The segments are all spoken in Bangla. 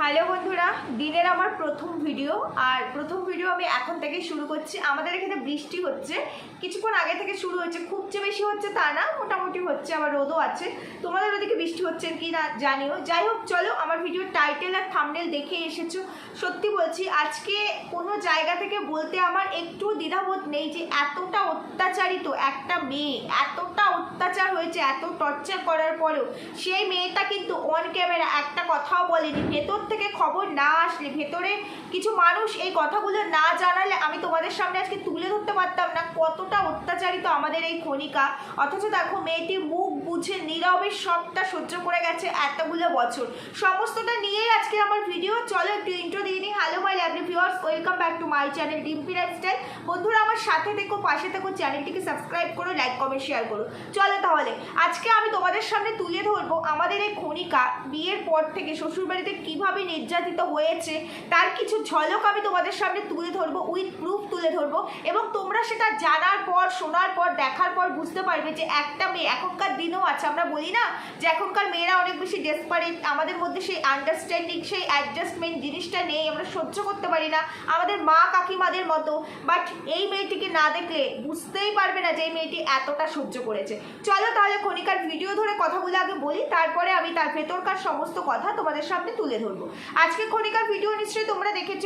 হ্যালো বন্ধুরা, দিনের আমার প্রথম ভিডিও আর প্রথম ভিডিও আমি এখন থেকে শুরু করছি। আমাদের এখানে বৃষ্টি হচ্ছে। কিছুক্ষণ আগে থেকে শুরু হচ্ছে খুব যে বেশি হচ্ছে তা না, মোটামুটি হচ্ছে। আবার রোদও আছে। তোমাদের ওদিকে বৃষ্টি হচ্ছে কি না জানিও। যাই হোক, চলো আমার ভিডিওর টাইটেল আর থামনেল দেখে এসেছ। সত্যি বলছি, আজকে কোনো জায়গা থেকে বলতে আমার একটু দ্বিধাবোধ নেই যে এতটা অত্যাচারিত একটা মেয়ে, এতটা অত্যাচার হয়েছে, এত টর্চার করার পরেও। সেই মেয়েটা কিন্তু অন ক্যামেরা একটা কথাও বলেনি। ভেতর থেকে খবর না আসলে ভেতরে কিছু মানুষ এই কথাগুলো না জানালে আমি তোমাদের সামনে আজকে তুলে ধরতে পারতাম না। কতটা অত্যাচারিত আমাদের এই খনিকা অথচ দেখো মেয়েটি মুখ বুঝে নীরবে সবটা সহ্য করে গেছে এতগুলো বছর। সমস্তটা নিয়েই আজকে আমার ভিডিও চলো একটু ইন্ট্রো দিয়ে নিই। Hello my lovely viewers welcome back to my channel Dimpi lifestyle বন্ধুরা, আমার সাথে থেকো, পাশে থেকো চ্যানেলটিকে সাবস্ক্রাইব করো লাইক কমেন্ট শেয়ার করো। চলো তাহলে, আজকে আমি তোমাদের সামনে তুলে ধরবো আমাদের এই খনিকা বিয়ের পর থেকে শ্বশুরবাড়িতে কীভাবে নির্যাতিত হয়েছে, তার কিছু ঝলক আমি তোমাদের সামনে তুলে ধরবো, উইথ প্রুফ তুলে ধরবো এবং তোমরা সেটা জানার পর, শোনার পর, দেখার পর বুঝতে পারবে যে একটা মেয়ে, এখনকার দিনও আছে, আমরা বলি না যে এখনকার মেয়েরা অনেক বেশি ডেসপারেট আমাদের মধ্যে সেই আন্ডারস্ট্যান্ডিং সেই অ্যাডজাস্টমেন্ট জিনিসটা নেই, আমরা সহ্য করতে পারি না, আমাদের মা কাকিমাদের মতো বাট এই মেয়েটিকে না দেখলে বুঝতেই পারবে না যে এই মেয়েটি এতটা সহ্য করেছে। চলো তাহলে খনিকার ভিডিও ধরে কথাগুলো আগে বলি, তারপরে আমি তার ভেতরকার সমস্ত কথা তোমাদের সামনে তুলে ধরবো। আজকে খনিকার ভিডিও নিশ্চয়ই তোমরা দেখেছ।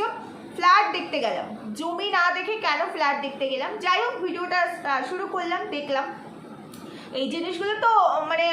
ফ্ল্যাট দেখতে গেলাম। জমি না দেখে কেন ফ্ল্যাট দেখতে গেলাম? যাই হোক ভিডিওটা শুরু করলাম, দেখলাম। এই জিনিসগুলো তো মানে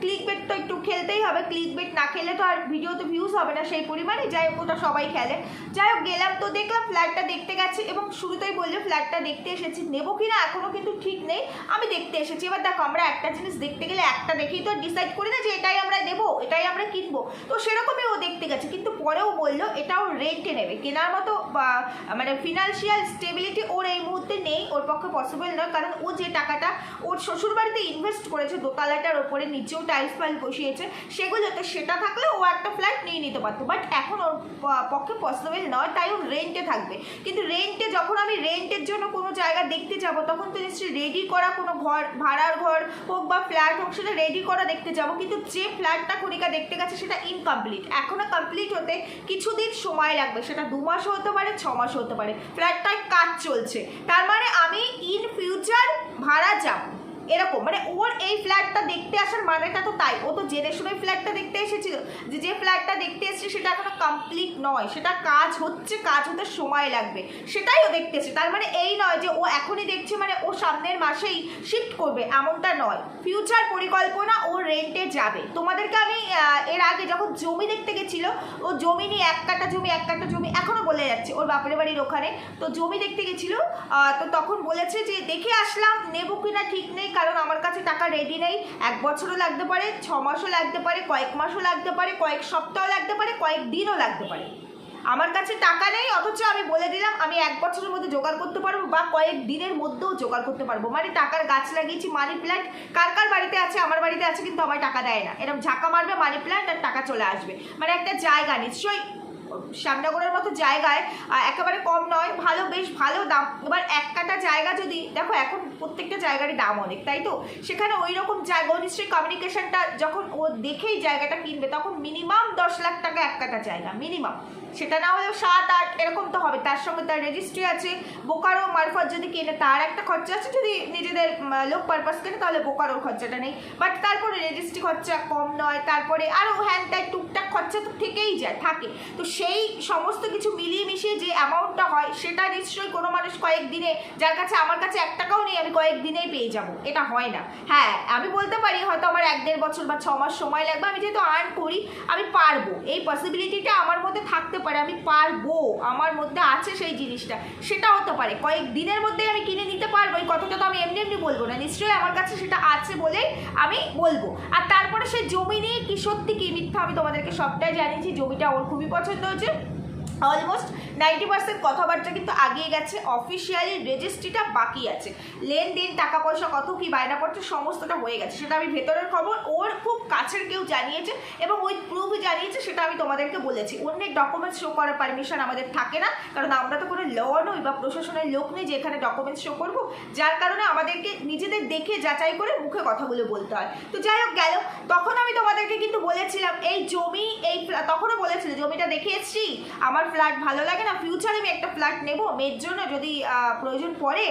ক্লিক বেট তো একটু খেলতেই হবে। ক্লিক বেট না খেলে তো আর ভিডিওতে ভিউজ হবে না সেই পরিমাণে। যাই হোক, ওটা সবাই খেলে। যাই হোক, গেলাম তো দেখলাম ফ্ল্যাটটা দেখতে গেছে এবং শুরুতেই বললে ফ্ল্যাটটা দেখতে এসেছি। নেব কি না? এখনও কিন্তু ঠিক নেই। আমি দেখতে এসেছি। এবার দেখো, আমরা একটা জিনিস দেখতে গেলে একটা দেখেই তো ডিসাইড করি না যে এটাই আমরা নেব, এটাই আমরা কিনবো। তো সেরকমই ও দেখতে গেছে। কিন্তু পরেও বলল, এটাও রেন্টে নেবে। কেনার মতো মানে ফিনান্সিয়াল স্টেবিলিটি ওর এই মুহূর্তে নেই। ওর পক্ষে পসিবল নয়। কারণ ও যে টাকাটা, ওর শ্বশুর বাড়িতে ইনভেস্ট করেছে, দোতলাটার ওপরে, নিচেও টাইলস ফাইল বসিয়েছে, সেগুলোতে সেটা থাকলে ও একটা ফ্ল্যাট নিয়ে নিতে পারতো। বাট এখন ওর পক্ষে পসিবল নয়, তাই ও রেন্টে থাকবে। কিন্তু রেন্টে যখন আমি রেন্টের জন্য কোনো জায়গা দেখতে যাব, তখন তো নিশ্চয়ই রেডি করা কোনো ঘর, ভাড়ার ঘর হোক বা ফ্ল্যাট হোক, সেটা রেডি করা দেখতে যাব। কিন্তু যে ফ্ল্যাটটা খনিকা দেখতে গেছে, সেটা ইনকমপ্লিট এখনও কমপ্লিট হতে কিছুদিন সময় লাগবে। সেটা দু মাসও হতে পারে, ছ মাসও হতে পারে। ফ্ল্যাটটায় কাজ চলছে। তার মানে আমি ইন ফিউচার ভাড়া যাব। এরকম মানে ওর এই ফ্ল্যাটটা দেখতে আসার মানেটা তো তাই। ও তো জেনে শুনে ফ্ল্যাটটা দেখতে এসেছিল। যে যে ফ্ল্যাটটা দেখতে এসেছে সেটা এখনও কমপ্লিট নয়। সেটা কাজ হচ্ছে, কাজ হতে সময় লাগবে। সেটাই ও দেখতে এসেছে। তার মানে এই নয় যে, ও এখনই দেখছে মানে ও সামনের মাসেই শিফট করবে। এমনটা নয়। ফিউচার পরিকল্পনা ও রেন্টে যাবে। তোমাদেরকে আমি এর আগে যখন জমি দেখতে গেছিল, ও জমি নিয়ে এক কাটা জমি, এক কাটা জমি এখনও বলে যাচ্ছে ওর বাপের বাড়ির ওখানে। তো জমি দেখতে গেছিল তো তখন বলেছে যে, দেখে আসলাম, নেব কিনা ঠিক নেই কারণ আমার কাছে টাকা রেডি নেই। এক বছরও লাগতে পারে, ছ মাসও লাগতে পারে, কয়েক মাসও লাগতে পারে, কয়েক সপ্তাহ লাগতে পারে, কয়েক দিনও লাগতে পারে। আমার কাছে টাকা নেই, অথচ আমি বলে দিলাম, আমি এক বছরের মধ্যে জোগাড় করতে পারব বা কয়েক দিনের মধ্যেও জোগাড় করতে পারব। মানে টাকার গাছ লাগিয়েছি মানি প্ল্যান্ট কার কার বাড়িতে আছে? আমার বাড়িতে আছে, কিন্তু আমার টাকা দেয় না। এরকম ঝাঁকা মারবে মানি প্ল্যান্ট আর টাকা চলে আসবে। মানে একটা জায়গা নিশ্চয়ই শ্যামনগরের মতো জায়গায় একেবারে কম নয়, ভালো বেশ ভালো দাম। এবার এক কাটা জায়গা যদি, দেখো এখন প্রত্যেকটা জায়গারই দাম অনেক, তাই তো? সেখানে ওই রকম জায়গা নিশ্চয়ই কমিউনিকেশনটা যখন ও দেখেই জায়গাটা কিনবে, তখন মিনিমাম দশ লাখ টাকা এক কাটা জায়গা মিনিমাম সেটা না হলেও সাত আট, এরকম তো হবে। তার সঙ্গে তার রেজিস্ট্রি আছে। বোকারো মারফত যদি কেনে, তার একটা খরচা আছে। যদি নিজেদের লোক পারপাস কেনে, তাহলে বোকারোর খরচাটা নেই। বাট তারপরে রেজিস্ট্রি খরচা কম নয়। তারপরে আরও হ্যান ত্যান টুকটাক খরচা তো থেকেই যায়, থাকে। তো সেই সমস্ত কিছু মিলিয়ে মিশিয়ে যে অ্যামাউন্টটা হয়, সেটা নিশ্চয়ই কোনো মানুষ কয়েক দিনে যার কাছে আমার কাছে এক টাকাও নেই, আমি কয়েক দিনেই পেয়ে যাব। এটা হয় না। হ্যাঁ আমি বলতে পারি হয়তো আমার এক দেড় বছর বা ছ মাস সময় লাগবে। আমি যেহেতু আর্ন করি, আমি পারব। এই পসিবিলিটিটা আমার মধ্যে থাকতে পারে, আমি পারব। আমার মধ্যে আছে সেই জিনিসটা। সেটা হতে পারে। কয়েক দিনের মধ্যে আমি কিনে নিতে পারব। এই কথাটা তো আমি এমনি এমনি বলব না। নিশ্চয়ই আমার কাছে সেটা আছে বলেই আমি বলব। আর তারপরে সে জমি নিয়ে কি সত্যি কি মিথ্যা আমি তোমাদেরকে সবটাই জানিয়েছি। জমিটা ওর খুবই পছন্দ হয়েছে। অলমোস্ট নাইনটি পার্সেন্ট কথাবার্তা কিন্তু আগিয়ে গেছে। অফিসিয়ালি রেজিস্ট্রিটা বাকি আছে। লেনদেন টাকা পয়সা কত কি বায়নাপত্র, সমস্তটা হয়ে গেছে। সেটা আমি ভেতরের খবর, ওর খুব কাছের কেউ জানিয়েছে এবং ওই প্রুফ জানিয়েছে, সেটা আমি তোমাদেরকে বলেছি। অন্যের ডকুমেন্টস শো করার পারমিশন আমাদের থাকে না, কারণ আমরা তো কোনো ল নই বা প্রশাসনের লোক নেই যে এখানে ডকুমেন্টস শো করব। যার কারণে আমাদেরকে নিজেদের দেখে যাচাই করে মুখে কথাগুলো বলতে হয়। তো যাই হোক, গেল। তখন আমি তোমাদেরকে কিন্তু বলেছিলাম, এই জমি, এই তখনও বলেছিল, জমিটা দেখে এসছি? আমার ফ্ল্যাট ভালো লাগে না ফিউচারে আমি একটা ফ্ল্যাট নেব, মেয়ের জন্য যদি প্রয়োজন পড়ে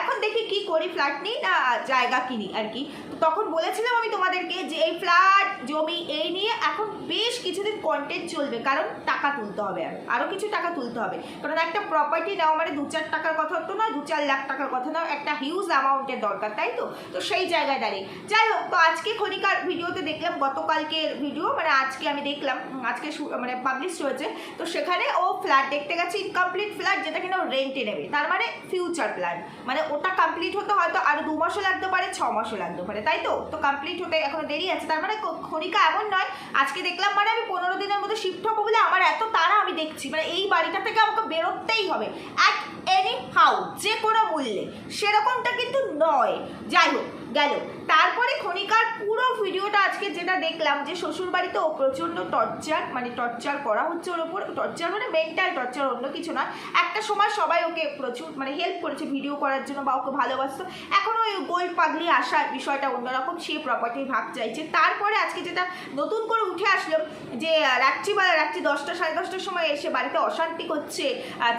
এখন দেখি কি করি ফ্ল্যাট নিই, না, জায়গা কিনি আর কি। তো তখন বলেছিলাম আমি তোমাদেরকে যে এই ফ্ল্যাট জমি এই নিয়ে এখন বেশ কিছুদিন কন্টেন্ট চলবে, কারণ টাকা তুলতে হবে আর আরও কিছু টাকা তুলতে হবে। কারণ একটা প্রপার্টি নেওয়া মানে দু চার টাকার কথা তো নয়, দু চার লাখ টাকার কথা নয়, একটা হিউজ অ্যামাউন্টের দরকার, তাই তো? তো সেই জায়গায় দাঁড়িয়ে। যাই হোক, তো আজকে খনিকার ভিডিওতে দেখলাম, গতকালকের ভিডিও মানে আজকে আমি দেখলাম আজকে মানে পাবলিশ হয়েছে। তো সেখানে ও ফ্ল্যাট দেখতে গেছে ইনকমপ্লিট ফ্ল্যাট যেটা কিনা রেন্টে নেবে। তার মানে ফিউচার প্ল্যান মানে ওটা কমপ্লিট হতে হয়তো আরও দু মাসও লাগতে পারে, ছ মাসও লাগতে পারে, তাই তো? তো কমপ্লিট হতে এখনও দেরি আছে। তার মানে খনিকা এমন নয়, আজকে দেখলাম মানে আমি পনেরো দিনের মধ্যে শিফট হব বলে আমার এত তাড়া আমি দেখছি। মানে এই বাড়িটা থেকে আমাকে বেরোতেই হবে অ্যাট এনি হাউ যে কোনো মূল্যে। সেরকমটা কিন্তু নয়। যাই হোক গেল। তারপরে খনিকার পুরো ভিডিওটা আজকে যেটা দেখলাম যে শ্বশুর বাড়িতে ও প্রচণ্ড টর্চার মানে টর্চার করা হচ্ছে ওর ওপর। টর্চার মানে মেন্টাল টর্চার অন্য কিছু না একটা সময় সবাই ওকে প্রচুর মানে হেল্প করেছে ভিডিও করার জন্য বা ওকে ভালোবাসতো। এখন ওই গোল্ড পাগলি আসার বিষয়টা অন্যরকম, সে প্রপার্টির ভাগ চাইছে। তারপরে আজকে যেটা নতুন করে উঠে আসলো যে রাত্রিবেলা রাত্রি দশটা, সাড়ে দশটার সময় এসে বাড়িতে অশান্তি করছে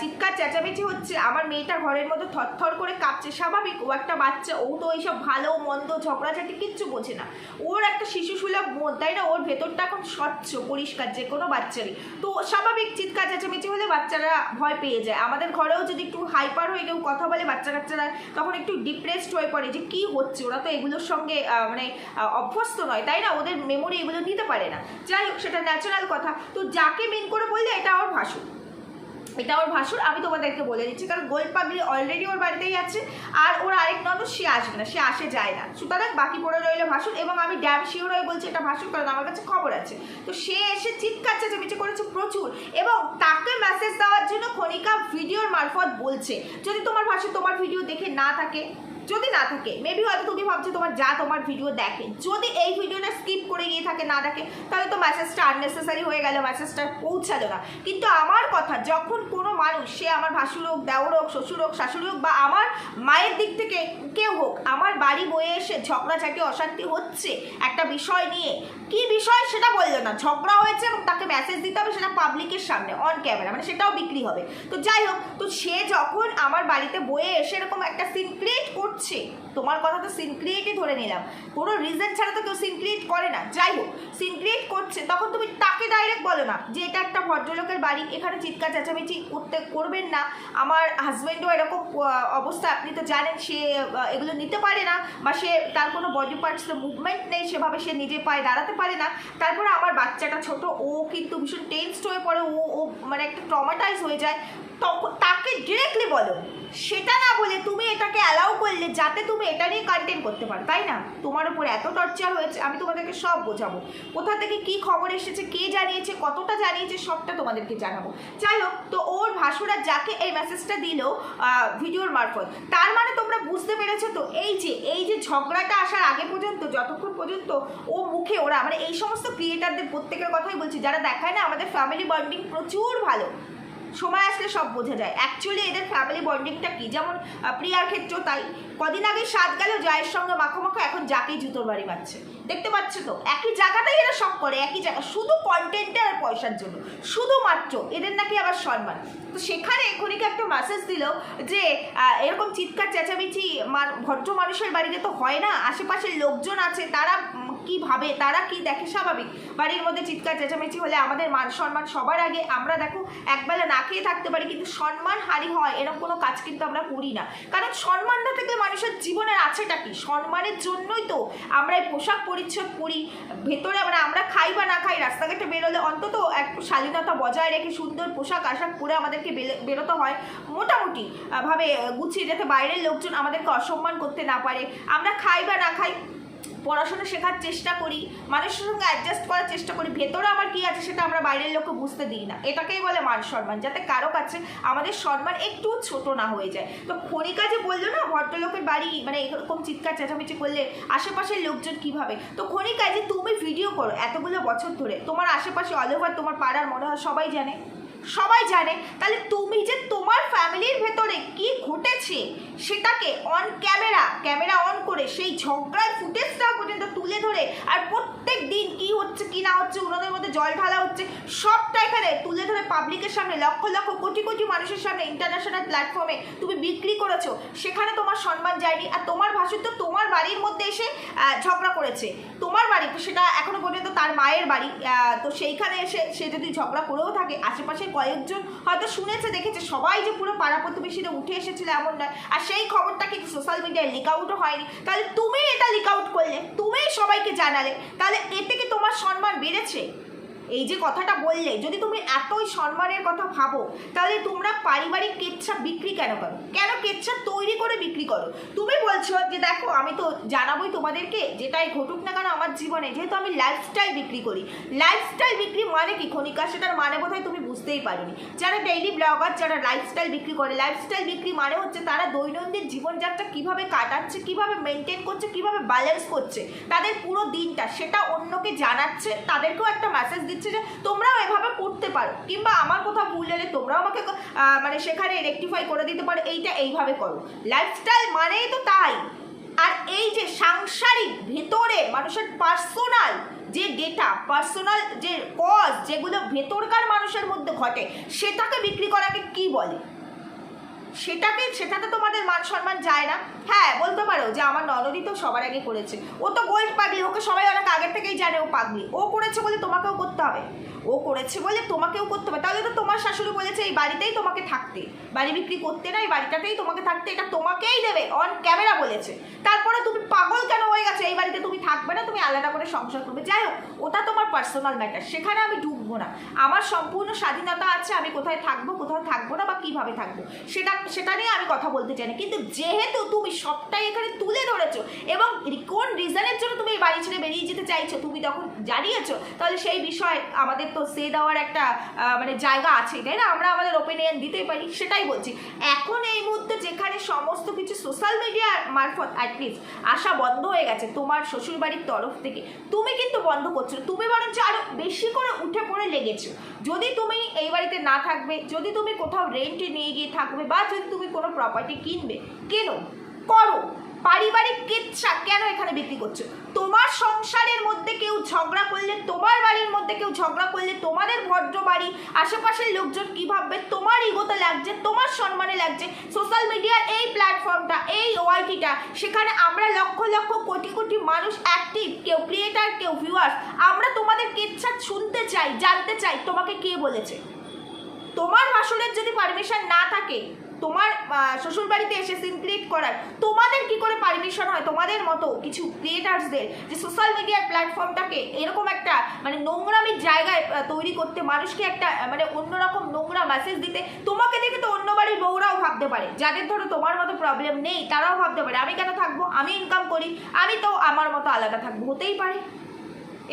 চিৎকার চেঁচামেচি হচ্ছে, আমার মেয়েটা ঘরের মধ্যে থরথর করে কাঁপছে। স্বাভাবিক, ও একটা বাচ্চা, ও তো এইসব ভালো মন্দ ঝগড়াঝাটি কিচ্ছু বোঝে না। ওর একটা শিশু সুলভ মন, তাই না? ওর ভেতরটা এখন স্বচ্ছ, পরিষ্কার, যে কোনো বাচ্চারই। তো স্বাভাবিক চিৎকার, চেঁচামেচি হলে বাচ্চারা ভয় পেয়ে যায়। আমাদের ঘরেও যদি একটু হাইপার হয়ে কেউ কথা বলে বাচ্চা কাচ্চারা, তখন একটু ডিপ্রেসড হয়ে পড়ে যে কি হচ্ছে? ওরা তো এগুলোর সঙ্গে মানে অভ্যস্ত নয়, তাই না? ওদের মেমোরি এগুলো নিতে পারে না। যাই হোক, সেটা ন্যাচারাল কথা। তো যাকে মেন করে বললে, এটা ওর ভাসুর। এটা ওর ভাসুর, আমি তোমাদেরকে বলে দিচ্ছি, কারণ গোল্ড অলরেডি ওর বাড়িতেই আছে, আর ওর আরেক ননদ, সে আসবে না, সে আসে যায় না। সুতরাং বাকি পড়ে রইল ভাসুর, এবং আমি ড্যাম শিওর হয়ে বলছি এটা ভাসুর, কারণ আমার কাছে খবর আছে। তো সে এসে চিৎকার, চেঁচামেচি করেছে প্রচুর, এবং তাকে মেসেজ দেওয়ার জন্য খনিকা ভিডিওর মারফত বলছে। যদি তোমার ভাসুর তোমার ভিডিও দেখে না থাকে যদি না থাকে মেবি হয়তো তুমি ভাবছ তোমার যা তোমার ভিডিও দেখে। যদি এই ভিডিওটা স্কিপ করে গিয়ে থাকে, না দেখে, তাহলে তো মেসেজটা আননেসেসারি হয়ে গেল মেসেজটা পৌঁছালো না। কিন্তু আমার কথা, যখন কোনো মানুষ, সে আমার ভাসুর হোক, দেওর হোক, শ্বশুর হোক, শাশুড়ি হোক বা আমার মায়ের দিক থেকে কেউ হোক, আমার বাড়ি বয়ে এসে ঝগড়াঝাটি অশান্তি হচ্ছে একটা বিষয় নিয়ে, কি বিষয় সেটা বলল না। ঝগড়া হয়েছে এবং তাকে মেসেজ দিতে হবে, সেটা পাবলিকের সামনে অন ক্যামেরা মানে সেটাও বিক্রি হবে। তো যাই হোক, তো সে যখন আমার বাড়িতে বয়ে এসে এরকম একটা সিন ক্রিয়েট করছে তোমার কথা তো সিন ক্রিয়েটই ধরে নিলাম। কোনো রিজন ছাড়া তো কেউ সিন ক্রিয়েট করে না। যাই হোক সিন ক্রিয়েট করছে, তখন তুমি তাকে ডাইরেক্ট বলো না যে, এটা একটা ভদ্রলোকের বাড়ি, এখানে চিৎকার, চেঁচামেচি করতে করবেন না। আমার হাজব্যান্ডও এরকম অবস্থা, আপনি তো জানেন, সে এগুলো নিতে পারে না বা সে, তার কোনো বডি পার্টস মুভমেন্ট নেই, সেভাবে সে নিজে পায়ে দাঁড়াতে পারে না। তারপরে আমার বাচ্চাটা ছোট, ও কিন্তু ভীষণ টেন্সড হয়ে পড়ে, ও ও মানে একটা ট্রমাটাইজ হয়ে যায়। তখন তাকে ডিরেক্টলি বলো সেটা না বলে তুমি এটাকে অ্যালাউ করলে, যাতে তুমি এটা নিয়ে কন্টেন্ট করতে পারো, তাই না? তোমার উপর এত টর্চার হয়েছে, আমি তোমাদেরকে সব বোঝাবো। কোথা থেকে কি খবর এসেছে, কে জানিয়েছে, কতটা জানিয়েছে, সবটা তোমাদেরকে জানাব। যাই হোক, তো ওর ভাসুরা যাকে এই মেসেজটা দিল ভিডিওর মারফত, তার মানে তোমরা বুঝতে পেরেছ তো, এই যে এই যে ঝগড়াটা আসার আগে পর্যন্ত, যতক্ষণ পর্যন্ত ও মুখে ওরা মানে এই সমস্ত ক্রিয়েটারদের প্রত্যেকের কথাই বলছি, যারা দেখায় না, আমাদের ফ্যামিলি বন্ডিং প্রচুর ভালো। সময় আসলে সব বোঝা যায়। অ্যাকচুয়ালি এদের ফ্যামিলি বন্ডিংটা কি? যেমন প্রিয়ার ক্ষেত্রেও তাই। কদিন আগে সাত গেল, জয়ের সঙ্গে মাখো মাখো, এখন যাকেই জুতোর বাড়ি পাচ্ছে। দেখতে পাচ্ছ তো? একই জায়গাতেই এরা সব করে, একই জায়গা। শুধু কন্টেন্টে আর পয়সার জন্য। শুধুমাত্র এদের নাকি আবার সম্মান। তো সেখানে এখনই একটা মেসেজ দিল যে এরকম চিৎকার, চেঁচামেচি ভদ্র মানুষের বাড়িতে তো হয় না। আশেপাশের লোকজন আছে, তারা কি ভাবে, তারা কি দেখে স্বাভাবিক? বাড়ির মধ্যে চিৎকার, চেঁচামেচি হলে আমাদের মান সম্মান সবার আগে। আমরা দেখো, একবেলা না খেয়ে থাকতে পারি, কিন্তু সম্মান হারি হয়, এরকম কোনো কাজ কিন্তু আমরা করি না। কারণ সম্মান না থাকলে মানুষের জীবনের আছেটা কি? সম্মানের জন্যই তো আমরা এই পোশাক পরিচ্ছদ করি ভেতরে মানে আমরা খাই বা না খাই, রাস্তাঘাটে বেরোলে অন্তত এক শালীনতা বজায় রেখে সুন্দর পোশাক আশাক পরে আমাদেরকে বেরোতে হয়। মোটামুটি ভাবে গুছিয়ে যাতে বাইরের লোকজন আমাদেরকে অসম্মান করতে না পারে। আমরা খাই বা না খাই পড়াশোনা শেখার চেষ্টা করি, মানুষের সঙ্গে অ্যাডজাস্ট করার চেষ্টা করি, ভেতরে আমার কি আছে সেটা আমরা বাইরের লোককে বুঝতে দিই না। এটাকেই বলে মান সম্মান, যাতে কারও কাছে আমাদের সম্মান একটু ছোট না হয়ে যায়। তো খনিকা যে বলল না, ভদ্রলোকের বাড়ি মানে এরকম চিৎকার, চেঁচামেচি করলে আশেপাশের লোকজন কীভাবে? তো খনিকা যে তুমি ভিডিও করো, এতগুলো বছর ধরে, তোমার আশেপাশে অল ওভার তোমার পাড়ার মনে হয় সবাই জানে। সবাই জানে, তাহলে তুমি যে তোমার ফ্যামিলির ভেতরে কি ঘটেছে, সেটাকে অন ক্যামেরা ক্যামেরা অন করে সেই ঝগড়ার ফুটেজটা পর্যন্ত তুলে ধরে আর প্রত্যেক দিন কি হচ্ছে, কি না হচ্ছে উনুনের মধ্যে জল ঢালা হচ্ছে, সবটা এখানে তুলে ধরে পাবলিকের সামনে, লক্ষ লক্ষ কোটি কোটি মানুষের সামনে ইন্টারন্যাশনাল প্ল্যাটফর্মে তুমি বিক্রি করেছ, সেখানে তোমার সম্মান যায়নি আর তোমার ভাসুর তো তোমার বাড়ির মধ্যে এসে ঝগড়া করেছে। তোমার বাড়ি সেটা এখনও পর্যন্ত তার মায়ের বাড়ি তো সেইখানে এসে সে যদি ঝগড়া করেও থাকে, আশেপাশের কয়েকজন হয়তো শুনেছে, দেখেছে। সবাই যে পুরো পাড়া প্রতিবেশীরা উঠে এসেছিল এমন নয়। আর সেই খবরটা কিন্তু সোশ্যাল মিডিয়ায় লিক আউটও হয়নি। তাহলে তুমি এটা লিক আউট করলে, তুমি সবাইকে জানালে, তাহলে এতে কি তোমার সম্মান বেড়েছে? এই যে কথাটা বললে, যদি তুমি এতই সম্মানের কথা ভাবো, তাহলে তোমরা পারিবারিক কেচ্ছা বিক্রি কেন করো? কেন কেচ্ছা তৈরি করে বিক্রি করো? তুমি বলছো যে দেখো, আমি তো জানাবোই তোমাদেরকে, যেটাই ঘটুক না কেন আমার জীবনে, যেহেতু আমি লাইফস্টাইল বিক্রি করি। লাইফস্টাইল বিক্রি মানে কি খনিকা সেটার মানে বোধহয় তুমি বুঝতেই পারোনি। যারা ডেইলি ব্লগার যারা লাইফস্টাইল বিক্রি করে লাইফস্টাইল বিক্রি মানে হচ্ছে তারা দৈনন্দিন জীবনযাত্রা কীভাবে কাটাচ্ছে, কীভাবে মেনটেন করছে, কীভাবে ব্যালেন্স করছে, তাদের পুরো দিনটা, সেটা অন্যকে জানাচ্ছে, তাদেরকেও একটা মেসেজ দিচ্ছে যে তোমরাও এভাবে করতে পারো। কিংবা আমার কোথাও ভুল হলে তোমরাও আমাকে মানে সেখানে রেকটিফাই করে দিতে পারো, এইটা এইভাবে করো। লাইফস্টাইল মানেই তো তাই। আর এই যে সাংসারিক ভেতরে মানুষের পার্সোনাল যে ডেটা পার্সোনাল যে কজ যেগুলো ভেতরকার মানুষের মধ্যে ঘটে, সেটাকে বিক্রি করাকে কি বলে? সেটাকে, সেটাতে তোমাদের মান সম্মান যায় না। হ্যাঁ বলতে পারো যে আমার ননদি তো সবার আগে করেছে। ও তো গোল্ড পাগলি, ওকে সবাই অনেক আগের থেকেই জানে ও পাগলি। ও করেছে বলে তোমাকেও করতে হবে। ও করেছে বলে তোমাকেও করতে হবে। তাহলে তো তোমার শাশুড়ি বলেছে এই বাড়িতেই তোমাকে থাকতে। বাড়ি বিক্রি করতে না, এই বাড়িটাতেই তোমাকে থাকতে, এটা তোমাকেই দেবে। অন ক্যামেরা বলেছে। তারপরে তুমি পাগল কেন হয়ে গেছে এই বাড়িতে তুমি থাকবে না তুমি আলাদা করে সংসার করবে। যাই হোক, ওটা তোমার পার্সোনাল ম্যাটার সেখানে আমি ঢুকবো না। আমার সম্পূর্ণ স্বাধীনতা আছে, আমি কোথায় থাকব, কোথাও থাকব না বা কীভাবে থাকব, সেটা সেটা নিয়ে আমি কথা বলতে চাই না। কিন্তু যেহেতু তুমি সবটাই এখানে তুলে ধরেছো এবং কোন রিজনের জন্য তুমি এই বাড়ি ছেড়ে বেরিয়ে যেতে চাইছো, তুমি যখন জানিয়েছো, তাহলে সেই বিষয়ে আমাদের তো সে দেওয়ার একটা মানে জায়গা আছে তাই না? আমরা আমাদের ওপিনিয়ন দিতেই পারি, সেটাই বলছি। এখন এই মুহূর্তে যেখানে সমস্ত কিছু সোশ্যাল মিডিয়ার মারফত অ্যাটলিস্ট আসা বন্ধ হয়ে গেছে, তোমার শ্বশুরবাড়ির তরফ থেকে। তুমি কিন্তু বন্ধ করছ। তুমি বরঞ্চ আরও বেশি করে উঠে পড়ে লেগেছো। যদি তুমি এই বাড়িতে না থাকবে, যদি তুমি কোথাও রেন্টে নিয়ে গিয়ে থাকবে, বা যদি তুমি কোনো প্রপার্টি কিনবে, কেন? করো। পারিবারিক কেচ্ছা কেন এখানে বিক্রি করছ? তোমার সংসারের মধ্যে কেউ ঝগড়া করলে, তোমার বাড়ির মধ্যে কেউ ঝগড়া করলে তোমাদের ভদ্র বাড়ি, আশেপাশের লোকজন কী ভাববে? তোমার ইগোতে লাগছে, তোমার সম্মানে লাগছে। সোশ্যাল মিডিয়ার এই প্ল্যাটফর্মটা, এই ওয়াইটিটা সেখানে আমরা লক্ষ লক্ষ কোটি কোটি মানুষ অ্যাক্টিভ কেউ ক্রিয়েটার কেউ ভিউয়ার্স আমরা তোমাদের কেচ্ছা শুনতে চাই, জানতে চাই, তোমাকে কে বলেছে? তোমার ভাসুরের যদি পারমিশন না থাকে তোমার শ্বশুর বাড়িতে এসে সিন ক্রিয়েট করার, তোমাদের কি করে পারমিশন হয়? তোমাদের মতো কিছু ক্রিয়েটার্সদের যে সোশ্যাল মিডিয়ার প্ল্যাটফর্মটাকে এরকম একটা মানে নোংরামির জায়গায় তৈরি করতে মানুষকে একটা মানে অন্যরকম নোংরা মেসেজ দিতে, তোমাকে দেখে তো অন্য বাড়ির বউরাও ভাবতে পারে। যাদের ধরো তোমার মতো প্রবলেম নেই, তারাও ভাবতে পারে, আমি কেন থাকব? আমি ইনকাম করি, আমি তো আমার মতো আলাদা থাকব। হতেই পারে।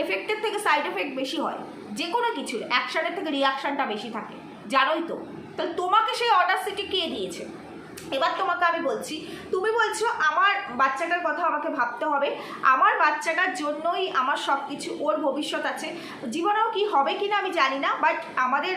এফেক্টের থেকে সাইড এফেক্ট বেশি হয়। যে কোনো কিছুর অ্যাকশানের থেকে রিয়াকশানটা বেশি থাকে। জানোই তো। তাহলে তোমাকে সেই অডাসিটি কে দিয়েছে? এবার তোমাকে আমি বলছি, তুমি বলছো আমার বাচ্চাটার কথা আমাকে ভাবতে হবে, আমার বাচ্চাটার জন্যই আমার সব কিছু ওর ভবিষ্যৎ আছে। জীবনেও কি হবে কি না আমি জানি না বাট আমাদের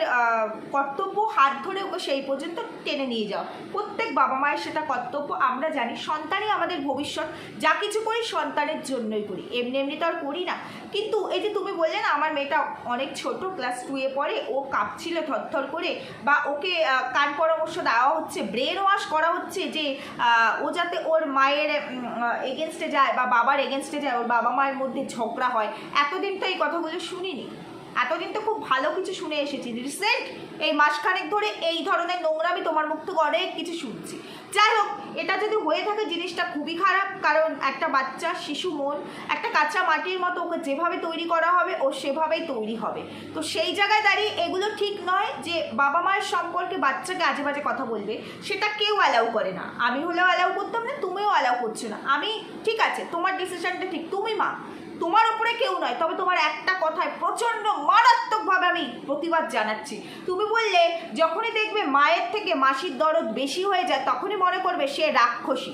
কর্তব্য হাত ধরে ওকে সেই পর্যন্ত টেনে নিয়ে যাও। প্রত্যেক বাবা মায়ের সেটা কর্তব্য, আমরা জানি, সন্তানই আমাদের ভবিষ্যৎ, যা কিছু করি সন্তানের জন্যই করি, এমনি এমনি তো আর করি না। কিন্তু এই যে তুমি বললে না, আমার মেয়েটা অনেক ছোট, ক্লাস টুয়ে পড়ে, ও কাঁপছিল থরথর করে, বা ওকে কান পরামর্শ দেওয়া হচ্ছে ব্রেন ওয়াশ করা হচ্ছে যে ও যাতে ওর মায়ের এগেনস্টে যায় বা বাবার এগেনস্টে যায়, ওর বাবা মায়ের মধ্যে ঝগড়া হয়, এতদিন তো এই কথাগুলো শুনিনি। এতদিন তো খুব ভালো কিছু শুনে এসেছি। রিসেন্ট এই মাসখানেক ধরে এই ধরনের নোংরামি তোমার মুক্ত করে অনেক কিছু শুনছি। যাই হোক এটা যদি হয়ে থাকে জিনিসটা খুবই খারাপ, কারণ একটা বাচ্চা, শিশু মন, একটা কাঁচা মাটির মতো ওকে যেভাবে তৈরি করা হবে, ও সেভাবেই তৈরি হবে। তো সেই জায়গায় দাঁড়িয়ে এগুলো ঠিক নয় যে বাবা মায়ের সম্পর্কে বাচ্চাকে আজে বাজে কথা বলবে, সেটা কেউ অ্যালাউ করে না। আমি হলেও অ্যালাউ করতাম না, তুমিও অ্যালাউ করছ না। আমি, ঠিক আছে, তোমার ডিসিশনটা ঠিক। তুমি মা তোমার উপরে কেউ নয়, তবে তোমার একটা কথায় প্রচণ্ড মারাত্মকভাবে আমি প্রতিবাদ জানাচ্ছি। তুমি বললে, যখনই দেখবে মায়ের থেকে মাসির দরদ বেশি হয়ে যায়, তখনই মনে করবে সে রাক্ষসী।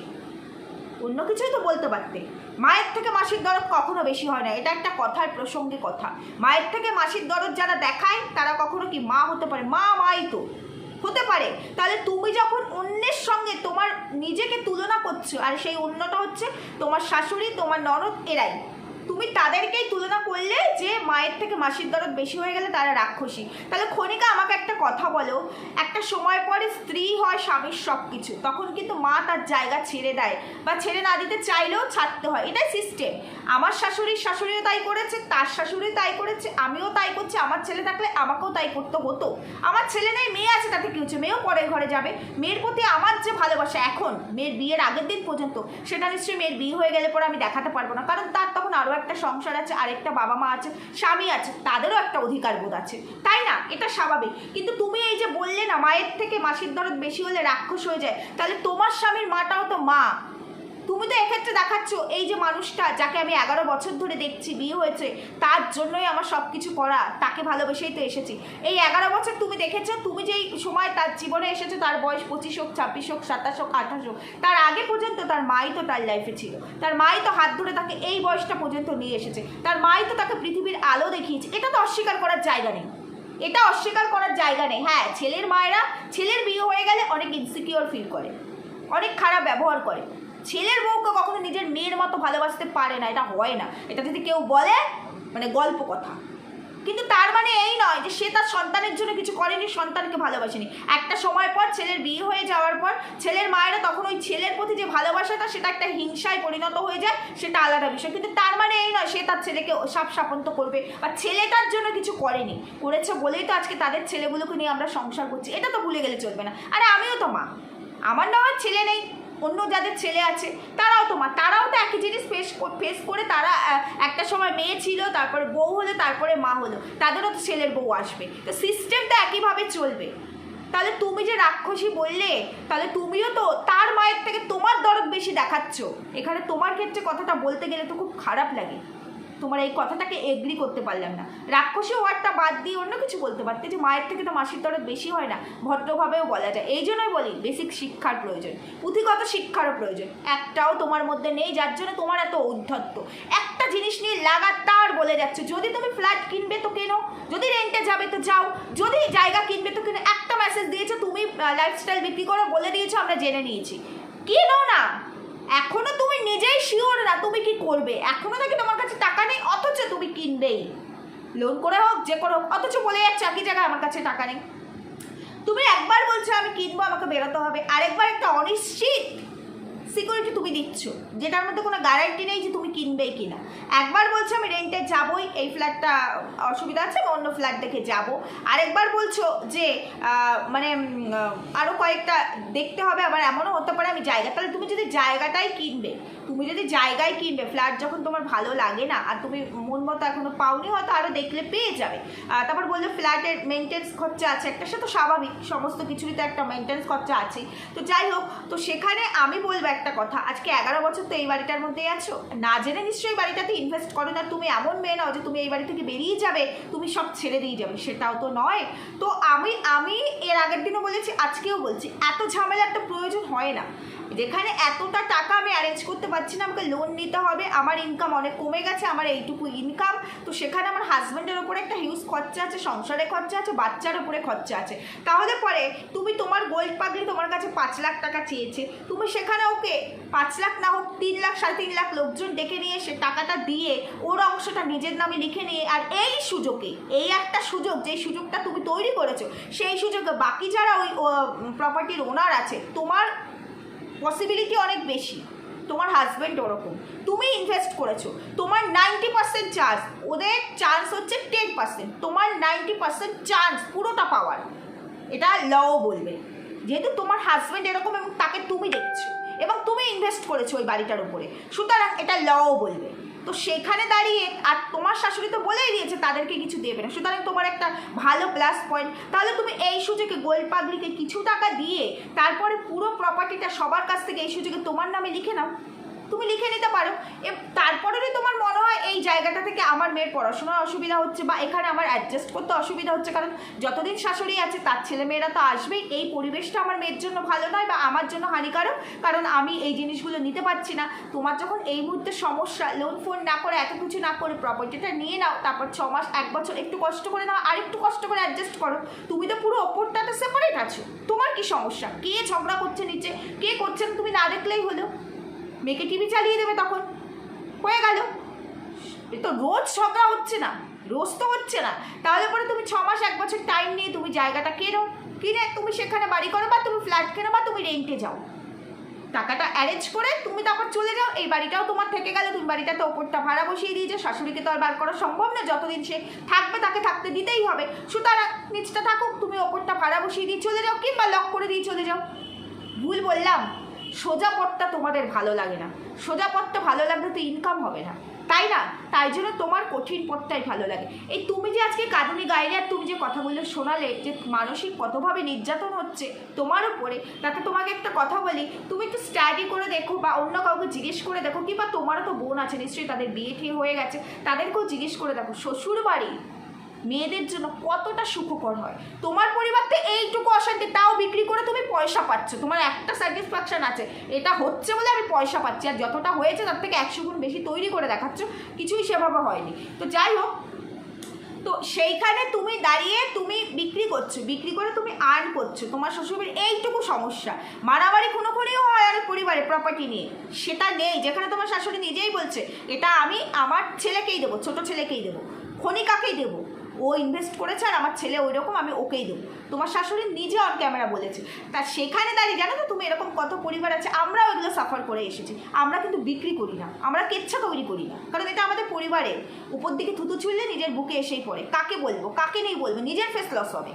অন্য কিছুই তো বলতে পারতে। মায়ের থেকে মাসির দরদ কখনো বেশি হয় না, এটা একটা কথার প্রসঙ্গে কথা। মায়ের থেকে মাসির দরদ যারা দেখায়, তারা কখনো কি মা হতে পারে? মা, মাই তো। হতে পারে। তাহলে তুমি যখন অন্যের সঙ্গে তোমার নিজেকে তুলনা করছ, আর সেই অন্যটা হচ্ছে তোমার শাশুড়ি, তোমার ননদ, এরাই। তুমি তাদেরকেই তুলনা করলে যে মায়ের থেকে মাসির দরদ বেশি হয়ে গেলে তারা রাক্ষসী। তাহলে ক্ষণিকা আমাকে একটা কথা বলো, একটা সময় পরে স্ত্রী হয় স্বামীর সব কিছু তখন কিন্তু মা তার জায়গা ছেড়ে দেয় বা ছেড়ে না দিতে চাইলেও ছাড়তে হয়, এটাই সিস্টেম আমার শাশুড়ির শাশুড়িও তাই করেছে, তার শাশুড়ি তাই করেছে, আমিও তাই করছি, আমার ছেলে থাকলে আমাকেও তাই করতে হতো। আমার ছেলে নেই, মেয়ে আছে, তাতে কি হচ্ছে? মেয়েও পরের ঘরে যাবে। মেয়ের প্রতি আমার যে ভালোবাসা, এখন মেয়ের বিয়ের আগের দিন পর্যন্ত, সেটা নিশ্চয়ই মেয়ের বিয়ে হয়ে গেলে পরে আমি দেখাতে পারব না, কারণ তার তখন আরও একটা সংসার আছে, আরেকটা বাবা মা আছে, স্বামী আছে, তাদেরও একটা অধিকার বোধ আছে। তাই না? এটা স্বাভাবিক। কিন্তু তুমি এই যে বললে না, মায়ের থেকে মাসির দরদ বেশি হলে রাক্ষস হয়ে যায়, তাহলে তোমার স্বামীর মাটাও তো মা। তুমি তো এক্ষেত্রে দেখাচ্ছ, এই যে মানুষটা যাকে আমি এগারো বছর ধরে দেখছি বিয়ে হয়েছে, তার জন্যই আমার সব কিছু করা, তাকে ভালোবেসেই তো এসেছি। এই এগারো বছর তুমি দেখেছ, তুমি যেই সময় তার জীবনে এসেছ, তার বয়স পঁচিশ হোক, ছাব্বিশ হোক, সাতাশ হোক, আঠাশ হোক, তার আগে পর্যন্ত তার মাই তো তার লাইফে ছিল। তার মাই তো হাত ধরে তাকে এই বয়সটা পর্যন্ত নিয়ে এসেছে। তার মাই তো তাকে পৃথিবীর আলো দেখিয়েছে। এটা তো অস্বীকার করার জায়গা নেই। এটা অস্বীকার করার জায়গা নেই। হ্যাঁ ছেলের মায়েরা, ছেলের বিয়ে হয়ে গেলে অনেক ইনসিকিওর ফিল করে, অনেক খারাপ ব্যবহার করে। ছেলের বউকে কখনো নিজের মেয়ের মতো ভালোবাসতে পারে না, এটা হয় না। এটা যদি কেউ বলে মানে গল্প কথা। কিন্তু তার মানে এই নয় যে সে তার সন্তানের জন্য কিছু করেনি, সন্তানকে ভালোবাসেনি। একটা সময় পর ছেলের বিয়ে হয়ে যাওয়ার পর ছেলের মায়েরা তখন ওই ছেলের প্রতি যে ভালোবাসাটা, সেটা একটা হিংসায় পরিণত হয়ে যায়, সেটা আলাদা বিষয়। কিন্তু তার মানে এই নয়, সে তার ছেলেকে সাপ সাপন্ত করবে বা ছেলেটার জন্য কিছু করেনি। করেছে বলেই তো আজকে তাদের ছেলেগুলোকে নিয়ে আমরা সংসার করছি। এটা তো ভুলে গেলে চলবে না। আরে আমিও তো মা। আমার না হয় ছেলে নেই। অন্য যাদের ছেলে আছে, তারাও তোমার তারাও তো একই জিনিস ফেস ফেস করে তারা একটা সময় মেয়ে ছিল, তারপরে বউ হলো, তারপরে মা হলো, তাদেরও তো ছেলের বউ আসবে। তো সিস্টেমটা একইভাবে চলবে। তাহলে তুমি যে রাক্ষসী বললে, তাহলে তুমিও তো তার মায়ের থেকে তোমার দরদ বেশি দেখাচ্ছ। এখানে তোমার ক্ষেত্রে কথাটা বলতে গেলে তো খুব খারাপ লাগে। তোমার এই কথাটাকে এগ্রি করতে পারলাম না। রাক্ষসী ওয়ার্ডটা বাদ দিয়ে অন্য কিছু বলতে পারতে যে মায়ের থেকে তো মাসির দরদ বেশি হয় না, ভদ্রভাবেও বলা যায়। এই জন্যই বলি বেসিক শিক্ষার প্রয়োজন। পুঁথিগত শিক্ষারও প্রয়োজন। একটাও তোমার মধ্যে নেই, যার জন্য তোমার এত ঔদ্ধত্য একটা জিনিস নিয়ে লাগাতার বলে যাচ্ছে, যদি তুমি ফ্ল্যাট কিনবে তো কেনো, যদি রেন্টে যাবে তো যাও, যদি জায়গা কিনবে তো কেনো, একটা মেসেজ দিয়েছ, তুমি লাইফস্টাইল বিক্রি করো বলে দিয়েছ, আমরা জেনে নিয়েছি। কিনো না? এখনও তুমি নিজেই শিওর না তুমি কি করবে? এখনও নাকি তোমার কাছে টাকা নেই, অথচ তুমি কিনবেই। লোন করে হোক, যে করে হোক, অথচ বলে যাচ্ছে একই জায়গায় আমার কাছে টাকা নেই। তুমি একবার বলছো আমি কিনবো, আমাকে বেরোতে হবে। আরেকবার একটা অনিশ্চিত সিকিউরিটি তুমি দিচ্ছ, যেটার মধ্যে কোনো গ্যারান্টি নেই যে তুমি কিনবেই কিনা। একবার বলছো আমি রেন্টে যাবই, এই ফ্ল্যাটটা অসুবিধা আছে, আমি অন্য ফ্ল্যাট দেখে যাব। আরেকবার বলছো যে মানে আরও কয়েকটা দেখতে হবে, আবার এমনও হতে পারে আমি জায়গা, তাহলে তুমি যদি জায়গাটাই কিনবে, তুমি যদি জায়গায় কিনবে ফ্ল্যাট যখন তোমার ভালো লাগে না, আর তুমি মন মতো এখনও পাওনি, হয়তো আরও দেখলে পেয়ে যাবে। তারপর বললে ফ্ল্যাটের মেনটেন্স খরচা আছে একটা, সে তো স্বাভাবিক, সমস্ত কিছুরই তো একটা মেনটেন্স খরচা আছে তো যাই হোক, তো সেখানে আমি বলব একটা কথা, আজকে এগারো বছর তো এই বাড়িটার মধ্যেই আছো। না জেনে নিশ্চয়ই বাড়িটাতে ইনভেস্ট করো না, তুমি এমন মেয়ে নাও যে তুমি এই বাড়ি থেকে বেরিয়ে যাবে, তুমি সব ছেড়ে দিয়ে যাবে, সেটাও তো নয়। তো আমি আমি এর আগের দিনও বলেছি, আজকেও বলছি, এত ঝামেলা একটা প্রয়োজন হয় না। যেখানে এতটা টাকা আমি অ্যারেঞ্জ করতে পারছি না, আমাকে লোন নিতে হবে, আমার ইনকাম অনেক কমে গেছে, আমার এইটুকু ইনকাম তো সেখানে আমার হাজব্যান্ডের ওপরে একটা হিউজ খরচা আছে, সংসারে খরচা আছে, বাচ্চার ওপরে খরচা আছে। তাহলে পরে তুমি তোমার গোল্ড পাগলি তোমার কাছে পাঁচ লাখ টাকা চেয়েছে, তুমি সেখানে ওকে পাঁচ লাখ না হোক, তিন লাখ, সাড়ে তিন লাখ লোকজন ডেকে নিয়ে এসে টাকাটা দিয়ে ওর অংশটা নিজের নামে লিখে নিয়ে, আর এই সুযোগে, এই একটা সুযোগ, যে সুযোগটা তুমি তৈরি করেছ, সেই সুযোগে বাকি যারা ওই প্রপার্টির ওনার আছে, তোমার পসিবিলিটি অনেক বেশি। তোমার হাজব্যান্ড ওরকম। তুমি ইনভেস্ট করেছ। তোমার নাইনটি পার্সেন্ট চান্স ওদের চান্স হচ্ছে টেন পার্সেন্ট তোমার নাইনটি পার্সেন্ট চান্স পুরোটা পাওয়ার এটা লও বলবে। যেহেতু তোমার হাজব্যান্ড এরকম এবং তাকে তুমি দেখছ এবং তুমি ইনভেস্ট করেছ ওই বাড়িটার উপরে। সুতরাং এটা লও বলবে। তো সেখানে দাঁড়িয়ে, আর তোমার শাশুড়ি তো বলেই দিয়েছে তাদেরকে কিছু দেবে না। সুতরাং তোমার একটা ভালো প্লাস পয়েন্ট তাহলে তুমি এই সুযোগে গোল্ড পাবলিকে কিছু টাকা দিয়ে, তারপরে পুরো প্রপার্টিটা সবার কাছ থেকে এই সুযোগে তোমার নামে লিখে নাও। তুমি লিখে নিতে পারো। তারপরে তোমার মনে হয় এই জায়গাটা থেকে আমার মেয়ের পড়াশোনার অসুবিধা হচ্ছে বা এখানে আমার অ্যাডজাস্ট করতে অসুবিধা হচ্ছে, কারণ যতদিন শাশুড়ি আছে, তার ছেলে মেয়েরা তো আসবেই। এই পরিবেশটা আমার মেয়ের জন্য ভালো নয় বা আমার জন্য হানিকারক, কারণ আমি এই জিনিসগুলো নিতে পারছি না। তোমার যখন এই মুহূর্তে সমস্যা লোন ফোন না করে, এত কিছু না করে প্রপার্টিটা নিয়ে নাও, তারপর ছ মাস, এক বছর একটু কষ্ট করে নাও আর একটু কষ্ট করে অ্যাডজাস্ট করো। তুমি তো পুরো ওপরটাতে সেপারেট আছো। তোমার কি সমস্যা? কে ঝগড়া করছে নিচে? কে করছে তুমি না দেখলেই হলো। মেয়েকে টিভি চালিয়ে দেবে তখন। হয়ে গেল। তো রোজ ঝগড়া হচ্ছে না, রোজ তো হচ্ছে না। তাহলে পরে তুমি ছ মাস, এক বছর টাইম নিয়ে তুমি জায়গাটা কেনো কিনে তুমি সেখানে বাড়ি করো বা তুমি ফ্ল্যাট কেনো বা তুমি রেন্টে যাও। টাকাটা অ্যারেঞ্জ করে তুমি তারপর চলে যাও। এই বাড়িটাও তোমার থেকে গেলে। তুমি বাড়িটাতে ওপরটা ভাড়া বসিয়ে দিয়েছ। শাশুড়িকে তো আর বার করা সম্ভব না। যতদিন সে থাকবে তাকে থাকতে দিতেই হবে। সুতরাং নিচটা থাকুক, তুমি ওপরটা ভাড়া বসিয়ে দিয়ে চলে যাও কিংবা লক করে দিয়ে চলে যাও। ভুল বললাম। সোজা পথটা তোমাদের ভালো লাগে না। সোজা পথটা ভালো লাগলে তো ইনকাম হবে না। তাই না? তাই জন্য তোমার কঠিন পথটাই ভালো লাগে। এই তুমি যে আজকে কাঁদুনি গাইলে আর তুমি যে কথাগুলো শোনালে যে মানসিক কতভাবে নির্যাতন হচ্ছে তোমার উপরে, তাতে তোমাকে একটা কথা বলি, তুমি একটু স্টাডি করে দেখো বা অন্য কাউকে জিজ্ঞেস করে দেখো, কিংবা তোমারও তো বোন আছে, নিশ্চয়ই তাদের বিয়ে ঠিক হয়ে গেছে, তাদেরকেও জিজ্ঞেস করে দেখো। শ্বশুর বাড়ি মেয়েদের জন্য কতটা সুখকর হয়? তোমার পরিবারতে এইটুকু অশান্তি, তাও বিক্রি করে তুমি পয়সা পাচ্ছ। তোমার একটা স্যাটিসফ্যাকশন আছে। এটা হচ্ছে বলে আমি পয়সা পাচ্ছি। আর যতটা হয়েছে তার থেকে একশো গুণ বেশি তৈরি করে দেখাচ্ছ। কিছুই সেভাবে হয়নি। তো যাই হোক, তো সেইখানে তুমি দাঁড়িয়ে তুমি বিক্রি করছ। বিক্রি করে তুমি আর্ন করছ। তোমার শ্বশুরবাড়ির এইটুকু সমস্যা। মারামারি খুনোখুনিও হয় আর পরিবারে প্রপার্টি নিয়ে। সেটা নেই। যেখানে তোমার শাশুড়ি নিজেই বলছে, এটা আমি আমার ছেলেকেই দেবো, ছোট ছেলেকেই দেবো, খনিকাকেই দেবো। ও ইনভেস্ট করেছে আর আমার ছেলে ওই রকম আমি ওকেই দেবো। তোমার শাশুড়ি নিজে অন ক্যামেরা বলেছে। তা সেখানে দাঁড়িয়ে, জানো তো তুমি এরকম কত পরিবার আছে, আমরাও এগুলো সাফার করে এসেছি। আমরা কিন্তু বিক্রি করি না, আমরা কেচ্ছা তৈরি করি না। কারণ এটা আমাদের পরিবারে, উপর দিকে থুতু ছুঁড়লে নিজের বুকে এসেই পড়ে। কাকে বলব, কাকে নেই বলব, নিজের ফেস লস হবে।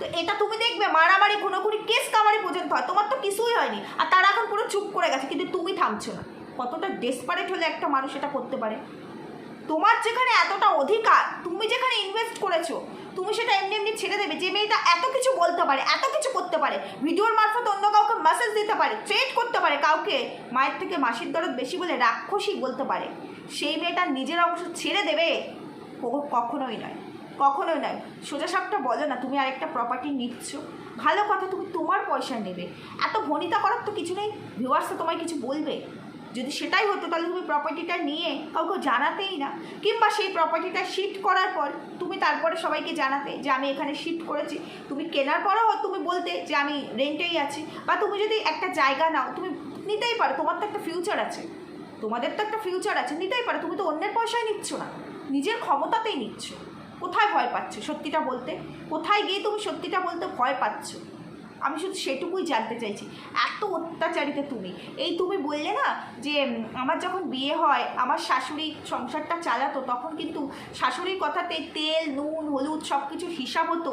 তো এটা তুমি দেখবে, মারামারি, খুনোখুনি কেস কামারি পর্যন্ত হয়। তোমার তো কিছুই হয়নি। আর তারা এখন পুরো চুপ করে গেছে, কিন্তু তুমি থামছো না। কতটা ডেসপারেট হলে একটা মানুষ এটা করতে পারে? তোমার যেখানে এতটা অধিকার, তুমি যেখানে ইনভেস্ট করেছ, তুমি সেটা এমনি এমনি ছেড়ে দেবে। যে মেয়েটা এত কিছু বলতে পারে, এত কিছু করতে পারে, ভিডিওর মারফত অন্য কাউকে মেসেজ দিতে পারে ট্রেড করতে পারে, কাউকে মায়ের থেকে মাসির দরদ বেশি বলে রাক্ষসী বলতে পারে, সেই মেয়েটা নিজের অংশ ছেড়ে দেবে? কখনোই নয় কখনোই নয়। সোজা সাপটা বলো না, তুমি আরেকটা প্রপার্টি নিচ্ছ। ভালো কথা, তুমি তোমার পয়সা নেবে। এত ভনিতা করার তো কিছু নেই। ভিউয়ার্স তো তোমায় কিছু বলবে। যদি সেটাই হতো, তাহলে তুমি প্রপার্টিটা নিয়ে কাউকে জানাতেই না। কিংবা সেই প্রপার্টিটা শিফট করার পর তুমি তারপরে সবাইকে জানাতে যে আমি এখানে শিফট করেছি। তুমি কেনার পরেও তুমি বলতে যে আমি রেন্টেই আছি। বা তুমি যদি একটা জায়গা নাও, তুমি নিতেই পারো, তোমার তো একটা ফিউচার আছে। তোমাদের তো একটা ফিউচার আছে, নিতেই পারো। তুমি তো অন্যের পয়সায় নিচ্ছ না। নিজের ক্ষমতাতেই নিচ্ছ। কোথায় ভয় পাচ্ছ সত্যিটা বলতে? কোথায় গিয়ে তুমি সত্যিটা বলতে ভয় পাচ্ছ? আমি শুধু সেটুকুই জানতে চাইছি। এত অত্যাচারিত তুমি। এই তুমি বললে না যে আমার যখন বিয়ে হয়, আমার শাশুড়ি সংসারটা চালাতো, তখন কিন্তু শাশুড়ির কথাতে তেল, নুন, হলুদ সব কিছু হিসাব হতো।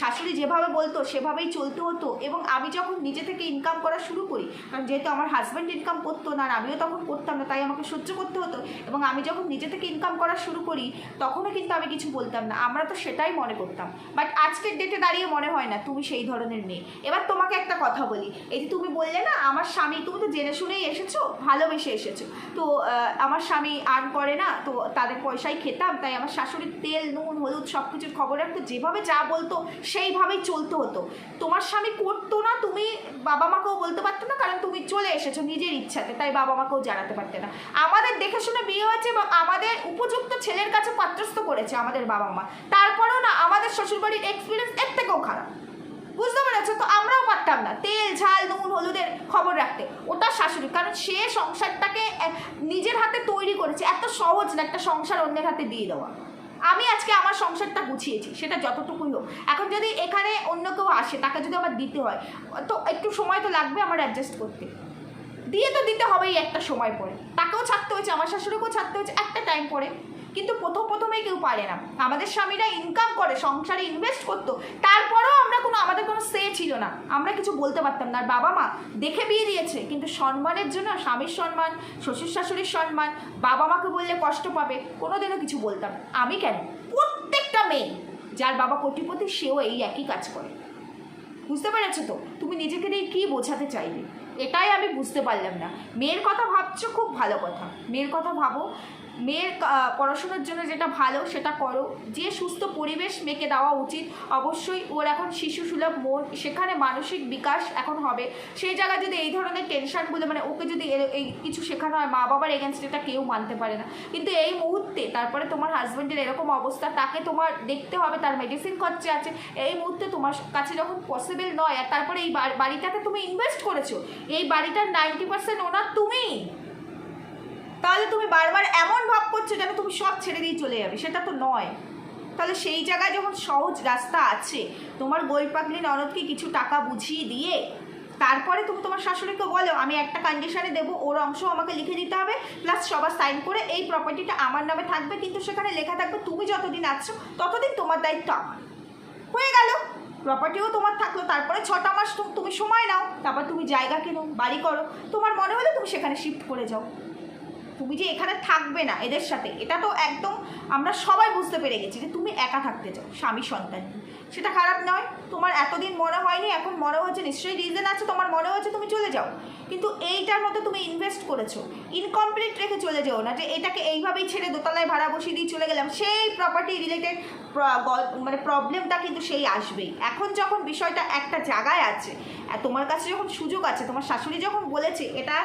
শাশুড়ি যেভাবে বলতো, সেভাবেই চলতে হতো। এবং আমি যখন নিজে থেকে ইনকাম করা শুরু করি, কারণ যেহেতু আমার হাজব্যান্ড ইনকাম করতো না, আর আমিও তখন করতাম না, তাই আমাকে সহ্য করতে হতো। এবং আমি যখন নিজে থেকে ইনকাম করা শুরু করি, তখনও কিন্তু আমি কিছু বলতাম না। আমরা তো সেটাই মনে করতাম। বাট আজকের ডেটে দাঁড়িয়ে মনে হয় না, তুমি সেই ধরনের মেয়ে এবার তোমাকে একটা কথা বলি। এই যে তুমি বললে না, আমার স্বামী, তুমি তো জেনে শুনেই এসেছ, ভালোবেসে এসেছ। তো আমার স্বামী আর্ন করে না, তো তাদের পয়সায় খেতাম, তাই আমার শাশুড়ির তেল, নুন, হলুদ সব কিছুর খবর রাখতো, যেভাবে যা বলতো, সেইভাবেই চলতে হতো। তোমার স্বামী করতো না, তুমি বাবা মাকেও বলতে পারতো না, কারণ তুমি চলে এসেছ নিজের ইচ্ছাতে, তাই বাবা মাকেও জানাতে পারতে না। আমাদের দেখে শুনে বিয়ে হয়েছে এবং আমাদের উপযুক্ত ছেলের কাছে পাত্রস্থ করেছে আমাদের বাবা মা। তারপরেও না, আমাদের শ্বশুরবাড়ির এক্সপিরিয়েন্স এর থেকেও খারাপ। বুঝতে পেরেছ? তো আমরাও পারতাম না। তেল, ঝাল, নুন, হলুদের খবর রাখতে। ওটা শাশুড়ি। কারণ সে সংসারটাকে নিজের হাতে তৈরি করেছে। এত সহজ না একটা সংসার অন্যের হাতে দিয়ে দেওয়া। আমি আজকে আমার সংসারটা গুছিয়েছি, সেটা যতটুকুই হোক। এখন যদি এখানে অন্য কেউ আসে, তাকে যদি আবার দিতে হয়, তো একটু সময় তো লাগবে আমার অ্যাডজাস্ট করতে। দিয়ে তো দিতে হবেই একটা সময় পরে। তাকেও ছাড়তে হয়েছে, আমার শাশুড়িকেও ছাড়তে হয়েছে, একটা টাইম পরে। কিন্তু প্রথম প্রথমেই কেউ পারে না। আমাদের স্বামীরা ইনকাম করে, সংসারে ইনভেস্ট করতো। তারপরেও আমরা কোনো, আমাদের কোনো সে ছিল না। আমরা কিছু বলতে পারতাম না। আর বাবা মা দেখে বিয়ে দিয়েছে, কিন্তু সম্মানের জন্য স্বামীর সম্মান, শ্বশুর শাশুড়ির সম্মান, বাবা মাকে বললে কষ্ট পাবে, কোনোদিনও কিছু বলতাম আমি কেন? প্রত্যেকটা মেয়ে, যার বাবা কোটিপতি, সেও এই একই কাজ করে। বুঝতে পেরেছ তো? তুমি নিজেকে দিয়ে কী বোঝাতে চাইবে? এটাই আমি বুঝতে পারলাম না। মেয়ের কথা ভাবছ, খুব ভালো কথা। মেয়ের কথা ভাবো মেয়ের পড়াশোনার জন্য যেটা ভালো সেটা করো। যে সুস্থ পরিবেশ মেয়েকে দেওয়া উচিত, অবশ্যই ওর এখন শিশু সুলভ মন, সেখানে মানসিক বিকাশ এখন হবে। সেই জায়গায় যদি এই ধরনের টেনশনগুলো মানে ওকে যদি এই কিছু শেখানো হয় মা বাবার এগেনস্ট এটা কেউ মানতে পারে না। কিন্তু এই মুহূর্তে, তারপরে তোমার হাজব্যান্ডের এরকম অবস্থা, তাকে তোমার দেখতে হবে, তার মেডিসিন খরচা আছে। এই মুহূর্তে তোমার কাছে যখন পসিবল নয়, আর তারপরে এই বাড়- বাড়িটাতে তুমি ইনভেস্ট করেছ, এই বাড়িটার নাইনটি পার্সেন্ট ওনার তুমি তাহলে তুমি বারবার এমন ভাব করছ যেন তুমি সব ছেড়ে দিয়ে চলে যাবে, সেটা তো নয়। তাহলে সেই জায়গায় যখন সহজ রাস্তা আছে, তোমার গোলপাগলি ননদকে কিছু টাকা বুঝিয়ে দিয়ে, তারপরে তুমি তোমার শাশুড়িকে বলো, আমি একটা কন্ডিশনে দেবো, ওর অংশ আমাকে লিখে দিতে হবে প্লাস সবার সাইন করে এই প্রপার্টিটা আমার নামে থাকবে, কিন্তু সেখানে লেখা থাকবে, তুমি যতদিন আছো, ততদিন তোমার দায়িত্ব আমার। হয়ে গেল। প্রপার্টিও তোমার থাকল, তারপরে ছটা মাস তুমি সময় নাও, তারপর তুমি জায়গা কেনো, বাড়ি করো, তোমার মনে হলে তুমি সেখানে শিফট করে যাও। তুমি যে এখানে থাকবে না এদের সাথে, এটা তো একদম আমরা সবাই বুঝতে পেরে গেছি যে তুমি একা থাকতে চাও, স্বামী সন্তান। সেটা খারাপ নয়। তোমার এতদিন মনে হয়নি, এখন মনে হচ্ছে নিশ্চয়ই রিজন আছে, তোমার মনে হচ্ছে তুমি চলে যাও। কিন্তু এইটার মধ্যে তুমি ইনভেস্ট করেছ। ইনকমপ্লিট রেখে চলে যাও না যে এটাকে এইভাবেই ছেড়ে দোতলায় ভাড়া বসিয়ে দিয়ে চলে গেলাম। সেই প্রপার্টি রিলেটেড মানে প্রবলেমটা কিন্তু সেই আসবেই। এখন যখন বিষয়টা একটা জায়গায় আছে, আর তোমার কাছে যখন সুযোগ আছে, তোমার শাশুড়ি যখন বলেছে এটা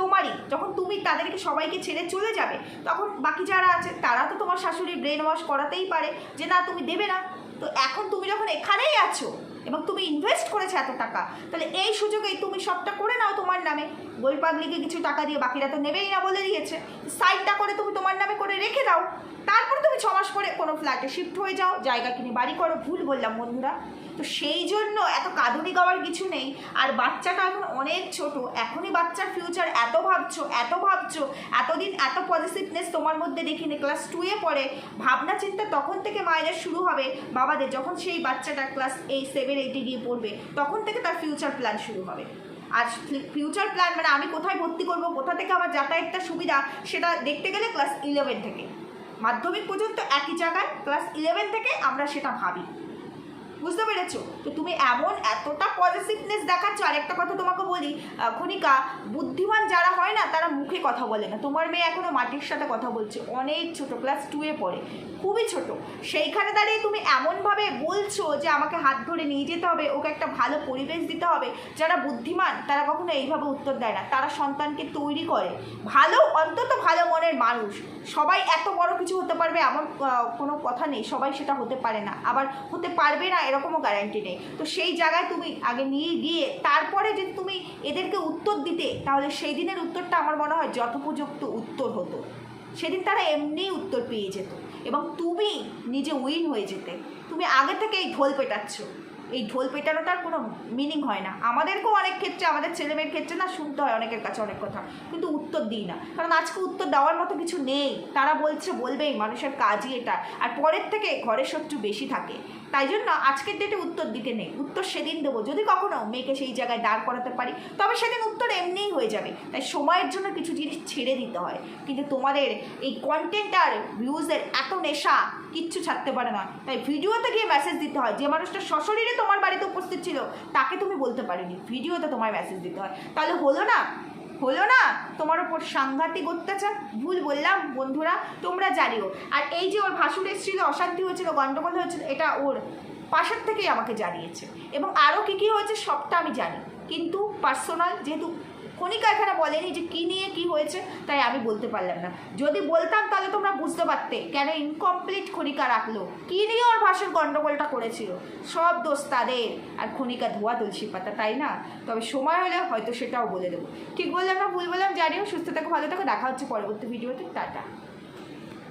তোমারই, যখন তুমি তাদেরকে সবাইকে ছেড়ে চলে যাবে, তখন বাকি যারা আছে, তারা তো তোমার শাশুড়ি ব্রেন ওয়াশ করাতেই পারে যে না, তুমি দেবে না। তো এখন তুমি যখন এখানেই আছো এবং তুমি ইনভেস্ট করেছ এত টাকা, তাহলে এই সুযোগেই তুমি সবটা করে নাও তোমার নামে। গোল পাগলিকে কিছু টাকা দিয়ে বাকিরা তো নেবেই না বলে দিয়েছে। সাইডটা করে তুমি তোমার নামে করে রেখে দাও। তারপর তুমি ছ মাস পরে কোনো ফ্ল্যাটে শিফট হয়ে যাও। জায়গা কিনে বাড়ি করো, ভুল বললাম বন্ধুরা। তো সেই জন্য এত কাঁদুনি গাওয়ার কিছু নেই। আর বাচ্চাটা এখন অনেক ছোট। এখনই বাচ্চার ফিউচার এত ভাবছ এত ভাবছ, এতদিন এত পজিটিভনেস তোমার মধ্যে দেখিনি। ক্লাস টুয়ে পড়ে ভাবনা চিন্তা তখন থেকে মায়েদের শুরু হবে। বাবাদের যখন সেই বাচ্চাটা ক্লাস এই সেভেন এইটে গিয়ে পড়বে, তখন থেকে তার ফিউচার প্ল্যান শুরু হবে। আর ফিউচার প্ল্যান মানে আমি কোথায় ভর্তি করব, কোথা থেকে আমার যাতায়াতটা সুবিধা, সেটা দেখতে গেলে ক্লাস ইলেভেন থেকে। মাধ্যমিক পর্যন্ত একই জায়গায় ক্লাস ইলেভেন থেকে আমরা সেটা ভাবি। বুঝতে পেরেছ? তো তুমি এমন এতটা পজিটিভনেস দেখাচ্ছ আর একটা কথা তোমাকে বলি খনিকা, বুদ্ধিমান যারা হয় না, তারা মুখে কথা বলে না। তোমার মেয়ে এখনও মাটির সাথে কথা বলছে, অনেক ছোট ক্লাস টুয়ে পড়ে, খুবই ছোট। সেইখানে দাঁড়িয়ে তুমি এমনভাবে বলছো যে আমাকে হাত ধরে নিয়ে যেতে হবে, ওকে একটা ভালো পরিবেশ দিতে হবে, যারা বুদ্ধিমান, তারা কখনো এইভাবে উত্তর দেয় না। তারা সন্তানকে তৈরি করে। ভালো, অন্তত ভালো মনের মানুষ। সবাই এত বড় কিছু হতে পারবে এমন কোনো কথা নেই, সবাই সেটা হতে পারে না। আবার হতে পারবে না এরকমও গ্যারান্টি নেই। তো সেই জায়গায় তুমি আগে নিয়ে গিয়ে তারপরে যদি তুমি এদেরকে উত্তর দিতে, তাহলে সেই দিনের উত্তরটা আমার মনে হয় যথোপযুক্ত উত্তর হতো। সেদিন তারা এমনিই উত্তর পেয়ে যেত। এবং তুমি নিজে উইন হয়ে যেতে। তুমি আগে থেকে এই ঢোল পেটাচ্ছ। এই ঢোল পেটানোটার কোনো মিনিং হয় না। আমাদেরকেও অনেক ক্ষেত্রে, আমাদের ছেলেমেয়ের ক্ষেত্রে না শুনতে হয় অনেকের কাছে অনেক কথা। কিন্তু উত্তর দিই না। কারণ আজকে উত্তর দেওয়ার মতো কিছু নেই। তারা বলছে, বলবেই, মানুষের কাজই এটা। আর পরের থেকে ঘরের শত্রু বেশি থাকে। তাই জন্য আজকের ডেটে উত্তর দিতে নেই। উত্তর সেদিন দেবো। যদি কখনো মেয়েকে সেই জায়গায় দাঁড় করাতে পারি, তবে সেদিন উত্তর এমনিই হয়ে যাবে। তাই সময়ের জন্য কিছু জিনিস ছেড়ে দিতে হয়। কিন্তু তোমাদের এই কন্টেন্ট আর ভিউজের এত নেশা কিচ্ছু ছাড়তে পারে না। তাই ভিডিওতে গিয়ে মেসেজ দিতে হয়। যে মানুষটা সশরীরে তোমার বাড়িতে উপস্থিত ছিল, তাকে তুমি বলতে পারিনি। ভিডিওতে তোমায় মেসেজ দিতে হয়। তাহলে হলো না হলো না? তোমার ওপর সাংঘাতিক অত্যাচার? ভুল বললাম, বন্ধুরা, তোমরা জানিও। আর এই যে ওর ভাসুর এসেছিল অশান্তি হয়েছিল, গণ্ডগোল হয়েছিল, এটা ওর পাশের থেকেই আমাকে জানিয়েছে। এবং আরও কী কী হয়েছে, সবটা আমি জানি। কিন্তু পার্সোনাল যেহেতু কণিকা এখানে বলেনি যে কী নিয়ে কি হয়েছে, তাই আমি বলতে পারলাম না। যদি বলতাম তাহলে তোমরা বুঝতে পারতে কেন ইনকমপ্লিট খনিকা রাখল। কী নিয়ে ওর ভাষার গণ্ডগোলটা করেছিল? সব দোষ তাদের। আর খনিকা ধোয়া তুলসী পাতা, তাই না? তবে সময় হলে হয়তো সেটাও বলে দেবো। ঠিক বললাম না, ভুল বললাম, জানিও, সুস্থ থাকো, ভালো থাকো, দেখা হচ্ছে পরবর্তী ভিডিওতে, টাটা।